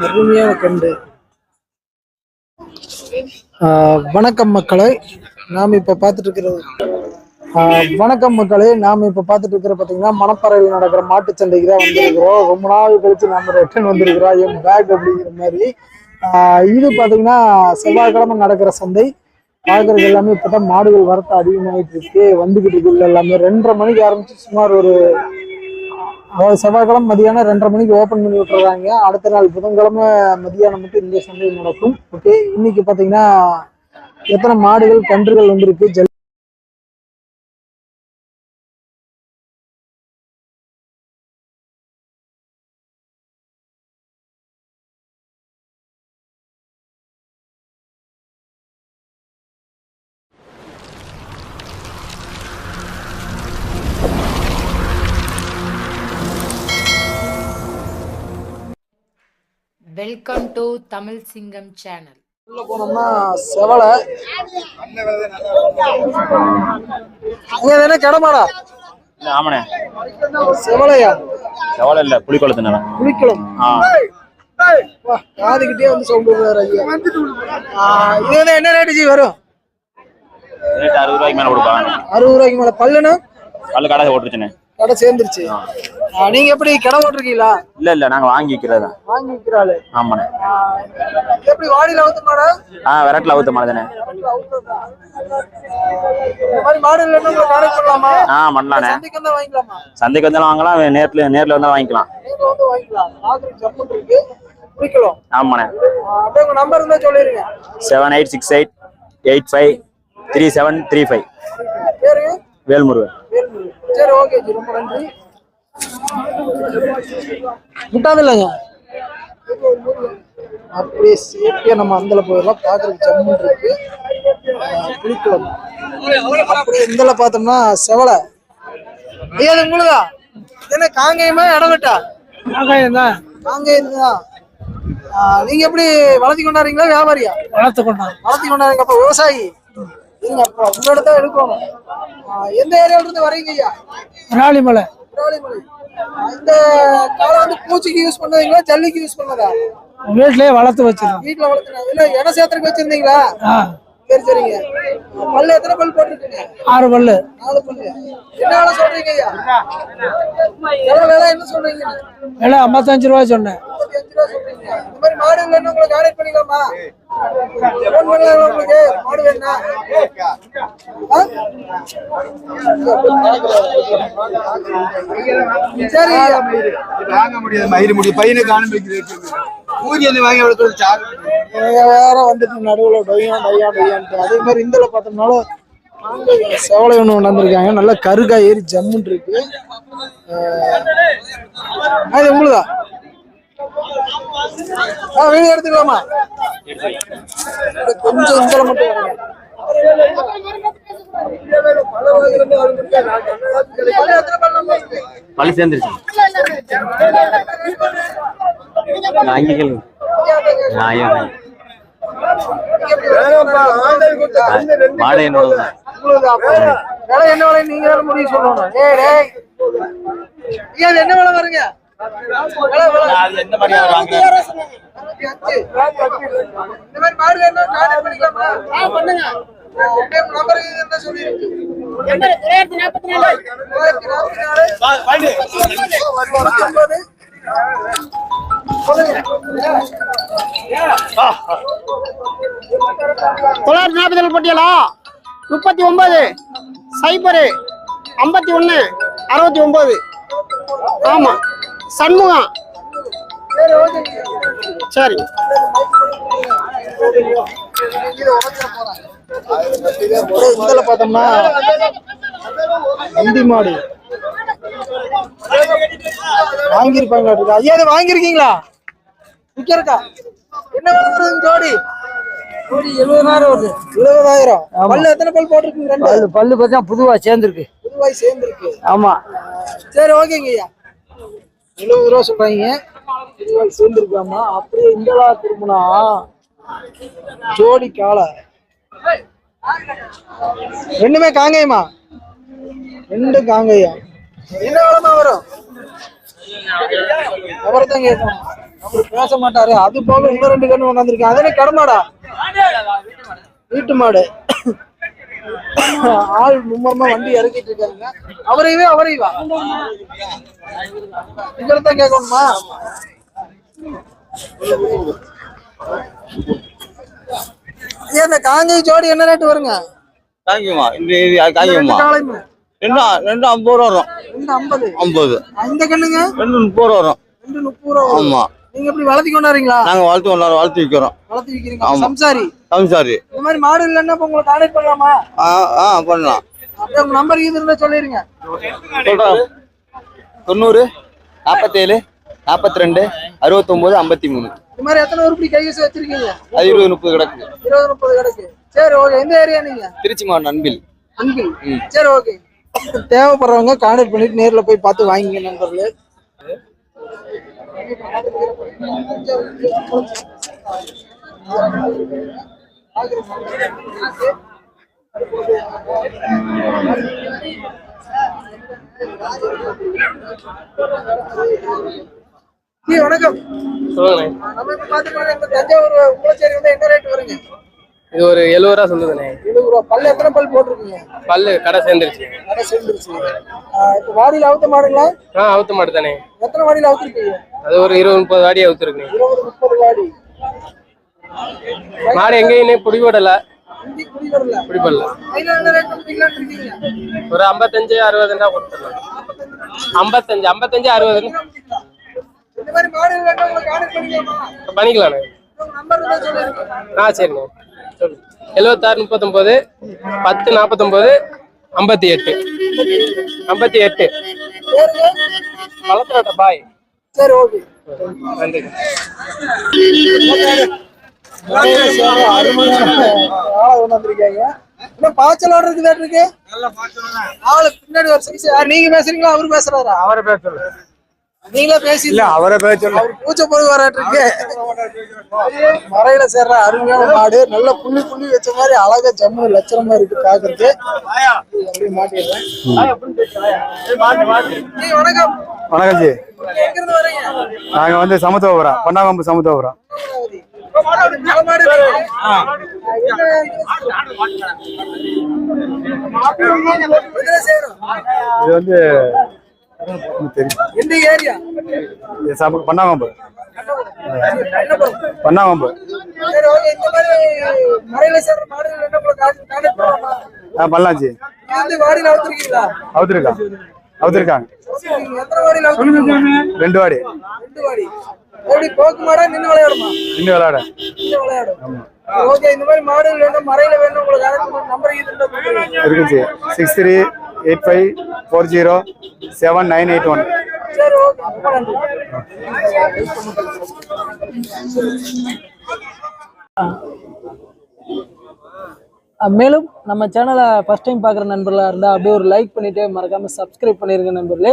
அருமையான கண்டு. ஆஹ் வணக்கம் மக்களை. நாம் இப்ப பார்த்துட்டு இருக்கிறது வணக்கம் மக்களே. நாம் இப்ப பார்த்துட்டு இருக்கிற பாத்தீங்கன்னா மணப்பாறையில் நடக்கிற மாட்டு சண்டைக்கு தான் வந்திருக்கிறோம். ரொம்ப நாள் கழிச்சு நம்ம ரிட்டர்ன் வந்திருக்கிறோம். என் பேக் அப்படிங்கிற மாதிரி. இது பாத்தீங்கன்னா செவ்வாய்க்கிழமை நடக்கிற சந்தை. பார்க்கறது எல்லாமே இப்பதான் மாடுகள் வரத்து அதிகமாயிட்டு இருக்கு. வந்துகிட்டு இருக்கு எல்லாமே. ரெண்டரை மணிக்கு ஆரம்பிச்சு சுமார் ஒரு அதாவது செவ்வாய்க்கிழமை மதியானம் ரெண்டரை மணிக்கு ஓப்பன் பண்ணி விட்டுறாங்க. அடுத்த நாள் புதன்கிழமை மதியானம் மட்டும் இந்த சந்தை நடக்கும். ஓகே இன்னைக்கு பாத்தீங்கன்னா எத்தனை மாடுகள் கன்றுகள் வந்திருக்கு? ஜல் வெல்கம் டு தமிழ் சிங்கம் சேனல் உள்ள போனோம்னா செவலை. அங்க தானே கடமாடா. இல்ல, ஆமாண்ணே. செவலையா? எவ்வளோ இல்லை புளிக்குளத்துண்ணே குளிக்கலாம் ஆ. வா காதுகிட்டே வந்து சவுண்ட் வருவார் ஐயா. ஆஹ் இது வந்து என்ன ரேட்டு ஜி வரும்? ரேட் அறுபது ரூபாய்க்கு மேலே கொடுப்பாங்க அறுபது ரூபாய்க்கு மேல பல்லுனா? கல்லு கடை ஓட்டுருச்சுண்ணே கடை சேர்ந்துருச்சு. நீங்க எப்படி கடை ஓட்டிருக்கீங்களா? இல்லை இல்லை நாங்கள் வாங்கி விற்கிறது தான் வாங்கி விற்கிறாள் ஆமாண்ணே. எப்படி வாடியில வந்து மாடா? ஆ விரட்டில் அவுத்த மாதிரி தானே இந்த மாதிரி மாடு இல்லைன்னா உங்களை கான்டாக்ட் பண்ணலாமா ஆ பண்ணலாண்ணே. சந்தைக்கு வந்தா வாங்கிக்கலாமா? சந்தைக்கு வந்தாலும் வாங்கலாம் நேரில் நேரில் வந்தால் வாங்கிக்கலாம். நீங்க வந்து வாங்கிக்கலாம். ஆக்கிரி ஜம்மன் இருக்கு. குடிக்கலாம் ஆமாண்ணே. அப்படியே உங்க நம்பர் இருந்தா சொல்லிருங்க. Seven eight six eight eight five three seven three five பேரு? வேல்முருகன். வேல்முருகன். சரி ஓகே ஜி ரொம்ப நன்றி. முட்டாது இல்லைங்க அப்படியே சேஃப்டியா நம்ம அந்தல போயிடலாம். பாக்குறதுக்கு ஜம்முன் இருக்கு. ஆஹ் குளிக்கலாம் அப்படியே இந்தல பார்த்தோம்னா செவலை. அது உங்களுதா? என்ன காங்கேயமா இடவட்டா காக்காயம் தான் காங்கேயம் தான் நீங்க எப்படி வளர்த்தி கொண்டாடுறீங்களா வியாபாரியா? வளர்த்து கொண்டான் வளர்த்தி கொண்டாடுங்க அப்ப விவசாயி? அப்ப உங்களோட தான் எடுக்கணும் எந்த ஏரியால இருந்து வரீங்க ஐயா ஆஹ் இந்த காலை வந்து பூச்சிக்கு யூஸ் பண்ணதுங்களா ஜல்லிக்கு யூஸ் பண்ணதா? வீட்லயே வளர்த்து வச்சிருக்கோம். வீட்டுல வளர்த்துனா இல்ல இடம் சேர்த்துக்கு வச்சிருந்தீங்களா? சரி சரிங்க. பல்லு எத்தனை பல் போட்டிருக்கீங்க? ஆறு பல்லு. நாலு பல்லு. என்ன வேலை சொல்றீங்க ஐயா? எவ்வளவு வேலை என்ன சொல்றீங்க? விலை ஐம்பத்தஞ்சு சொன்னேன். சொல்றீங்க. இந்த மாதிரி மாடு இல்லைன்னு உங்களை கான்டாக்ட் பண்ணிக்கலாமா? ஃபோன் பண்ணலாம் உங்களுக்கு? மாடு வேணா சரி வாங்க முடியாது மயிறு முடியும் பையனுக்கு பூஜை வந்து வாங்கி அவ்வளோ சார் நீங்க வேற வந்துட்டு நடுவுல டொய்யா டொய்யா டொய்யான்ட்டு. அதே மாதிரி இந்தில பார்த்தோம்னாலும் செவலை ஒன்று வந்திருக்காங்க நல்லா கருகா ஏறி ஜம்முன் இருக்கு. அது உங்களுதா? ஆ வீடியோ எடுத்துக்கலாமா? கொஞ்சம் இந்தில மட்டும் வரணும். பல்லு எத்தனை பல்லு நம்ம இருக்கு? மாடு என்னோட? விலை என்ன விலை நீங்க முடிவு சொல்லணும் டேய் டேய் இது என்ன விலை வருங்க என்ன. இந்த மாதிரி மாடு பண்ணிக்கலாமா? சொல்லிருங்க. தொள்ளாயிரத்தி நாற்பத்தி நாலு. தொண்ணூத்தொன்பது. சொல்லுங்க. தொள்ளாயிரத்தி நாற்பத்தி ஏழு போட்டியலா? முப்பத்தி ஒன்பது சைபரு. ஐம்பத்தி ஒன்று அறுபத்தி ஒன்பது ஆமாம் சண்முகம். சரி, இதில் பார்த்தோம்னா நந்தி மாடு. வாங்கியிருப்பாங்க ஐயா இது வாங்கியிருக்கீங்களா? விற்கிறக்கா என்ன விலை வருது ஜோடி? ஜோடி எழுபதாயிரம் வருது. எழுபதாயிரம். பல்லு எத்தனை பல் போட்டிருக்கீங்க ரெண்டு? பல்லு பல்லு பார்த்தா புதுவா சேர்ந்துருக்கு. புதுவா ரூபாய் சேர்ந்துருக்கு. ஆமா. சரி ஓகேங்க ஐயா. எழுபது ரூபா சொல்றாங்க. ரூபாய் சேர்ந்துருக்காமா? அப்படியே இங்கலா திரும்பினா ஜோடி காளை. ரெண்டுமே காங்கேயமா ரெண்டு காங்கேயா என்ன விளமா வரும்? அவரை தான் கேட்கணும் அவர் பேச மாட்டாரு. அது போல இன்னும் ரெண்டு கண்ணு கொண்டாந்துருக்கு அதே கடமாடா வீட்டு மாடு. ஆள் மும்மரமா வண்டி இறக்கிட்டு இருக்காங்க. அவரையவே அவரைவா இவரை தான் கேட்கணுமா? ஐயா, இந்த காங்கை ஜோடி என்ன ரேட் வருங்க? காங்கியமா இந்த காங்கியமா ரெண்டு ரெண்டு ஐம்பது ரூபா வரும். ரெண்டு ஐம்பது. ஐம்பது. இந்த கண்ணுங்க? ரெண்டு முப்பது ரூபா வரும். ரெண்டு முப்பது ரூபா. ஆமா. நீங்க எப்படி வளர்த்தி கொண்டாடுறீங்களா? நாங்க வளர்த்து கொண்டாடு வளர்த்து விற்கிறோம் வளர்த்தி விக்கிறீங்க ஆமா. சம்சாரி. சம்சாரி. இந்த மாதிரி மாடு இல்லைன்னா உங்களை கான்டாக்ட் பண்ணலாமா? ஆ ஆ பண்ணலாம். அப்படியே உங்க நம்பர் இது இருந்தா சொல்லிருங்க. தொண்ணூறு நாற்பத்தேழு நாற்பத்தி ரெண்டு அறுபத்தொம்போது ஐம்பத்தி மூணு இந்த மாதிரி எத்தனை உருப்படி கைவசம் வச்சிருக்கீங்க? அது இருபது முப்பது கிடக்கு. இருபது முப்பது கிடக்கு. சரி ஓகே எந்த ஏரியா நீங்க? திருச்சி மாவட்டம் அன்பில். அன்பில். சரி ஓகே தேவைப்படுறவங்க கான்டாக்ட் பண்ணிட்டு நேர்ல போய் பார்த்து வாங்கிங்க நண்பர்களே. ஜி, வணக்கம். நம்ம இப்ப பாத்துக்கலாம் இந்த தஞ்சாவூர் உங்களச்சேரி வந்து என்ன ரேட் வருங்க? இது ஒரு எழுபது ரூபா சொல்லுதுண்ணே. பல்லு எத்தனை பல் போட்டிருக்கீங்க? பல்லு கடை சேர்ந்துருச்சு. கடை சேர்ந்துருச்சு. இப்போ வாடியில் அவுத்த மாடுங்களா? ஆ அவுத்த மாட்டு தானே. எத்தனை வாடியில் அவுத்துருக்கீங்க? அது ஒரு இருபது முப்பது வாடி அவுத்துருக்குண்ணே இருபது முப்பது வாடி. மாடு எங்கேயுமே கொடுத்தீங்களான்னு இருக்கீங்க ஒரு ஐம்பத்தஞ்சு அறுபதுன்னா கொடுத்துடலாம். ஐம்பத்தஞ்சு ஐம்பத்தஞ்சு அறுபது இந்த மாதிரி மாடு இல்லைன்னா உங்களுக்கு கான்டாக்ட் பண்ணிக்கலாமா? ஆ சரிண்ணே. எழுபத்தாறு முப்பத்தொம்போது பத்து நாற்பத்தொம்போது ஐம்பத்தி எட்டு. ஐம்பத்தி எட்டு. வளர்த்துறட்ட பாய். சரி ஓகே. நன்றி. அருமையான ஆளை கொண்டு வந்திருக்காங்க. இன்னும் பாய்ச்சல் ஓடுறதுக்கு வேறு இருக்கு ஆளு பின்னாடி ஒரு சைஸ் நீங்க பேசுறீங்களா அவரு பேசுறாரா? அவரை பேச சொல்லு நீங்களே பேசி இல்ல அவரை பேச சொல்லு. அவர் பூச்சை போய் வராட்டிருக்கு மறையில சேர்ற அருமையான மாடு நல்ல புள்ளி புள்ளி வச்ச மாதிரி அழகா ஜம்மு லட்சணமா இருக்கு பாக்குறதுக்கு. அப்படியே மாட்டிடுறேன். நீ வணக்கம். வணக்கம் ஜி. நீங்க எங்க இருந்து வரீங்க? நாங்க வந்து சமத்துவபுரம் பொன்னாகம்பு சமத்துவபுரம். இது வந்து எந்த ஏரியா? இந்த மாதிரி மறையில சேர்ற மாடுகள் என்ன பண்ண கான்டாக்ட் பண்ணலாமா ஜி. அவுத்துருக்கா? அவுத்துருக்காங்க. ரெண்டு வாடி. ரெண்டு வாடி. எப்படி போக்கு மாடா நின்று விளையாடுமா? இன்னும் விளையாட. நின்று விளையாடும் ஓகே இந்த மாதிரி மாடுகள் வேணும் மறையில வேணும் உங்களுக்கு நம்பர். இருக்கு G. Six three eight five four zero seven nine eight one மேலும் நம்ம சேனலை ஃபஸ்ட் டைம் பார்க்குற நண்பர்களாக இருந்தால் அப்படியே ஒரு லைக் பண்ணிவிட்டு மறக்காமல் சப்ஸ்கிரைப் பண்ணியிருங்க நண்பர்களே.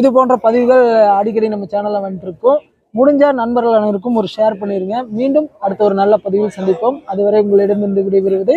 இது போன்ற பதிவுகள் அடிக்கடி நம்ம சேனலில் வந்துட்டுருக்கோம் முடிஞ்ச நண்பர்கள் அனைவருக்கும் ஒரு ஷேர் பண்ணிடுங்க மீண்டும் அடுத்த ஒரு நல்ல பதிவில் சந்திப்போம். அதுவரை உங்களிடமிருந்து விடைபெறுவது